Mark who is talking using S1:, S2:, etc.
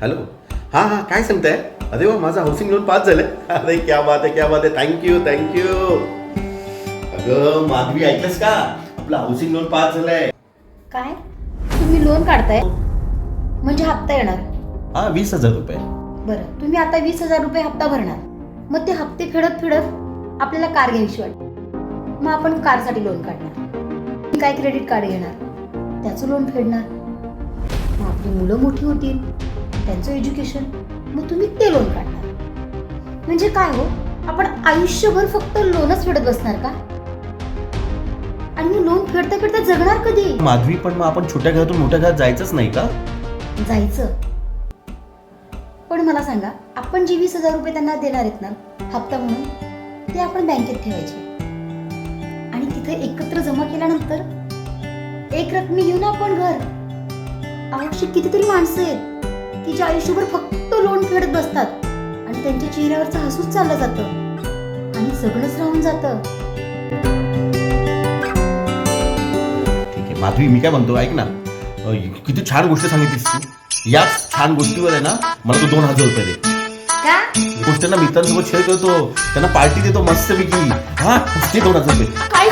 S1: Hello हा हा काय सांगताय? अरे वा माझं हाऊसिंग लोन पास झालंय. अरे क्या बात आहे क्या बात आहे. थँक्यू थँक्यू अगं माधवी ऐकलंस का? आपलं हाऊसिंग लोन पास झालंय.
S2: काय? तुम्ही लोन काढताय? म्हणजे हप्ता येणार.
S1: हा वीस हजार रुपये.
S2: बरं तुम्ही आता वीस हजार रुपये हप्ता भरणार. मग ते हप्ते फेडत फेडत आपल्याला कार घ्यायची वाटते. मग आपण कारसाठी लोन काढणार. काय क्रेडिट कार्ड घेणार? त्याचं लोन फेडणार. मग आपली मुलं मोठी होतील. त्यांचं एज्युकेशन मग तुम्ही ते लोन काढणार. म्हणजे काय हो? आपण आयुष्यभर फक्त लोनच फेडत बसणार का? आणि मग लोन फेडता फेडता जगणार कधी?
S1: माधवी पण मग आपण छोट्या घरातून मोठ्या घरात जायचंच नाही का?
S2: जायचं. पण मला सांगा आपण जे वीस हजार रुपये त्यांना देणार आहेत ना हप्ता म्हणून ते आपण बँकेत ठेवायचे. आणि तिथे एकत्र जमा केल्यानंतर एक रकमी घेऊन आपण घर. अशी कितीतरी माणसं आहेत. जे आयुष्यभर फक्त लोन फेडत बसतात. आणि त्यांच्या चेहऱ्यावरचं हसूच चाललं जातं. आणि सगळंच राहून जातं.
S1: ठीक आहे. माधवी मी काय म्हणतो ऐक ना. अ, किती छान गोष्ट सांगितलीस तू. याच छान गोष्टीवर आहे ना मला तू दोन हजार रुपये दे.
S2: का?
S1: गोष्ट ना मित्रांसोबत शेअर करतो. त्यांना पार्टी देतो मस्त पैकी हा ते दोन हजार रुपये.
S2: काय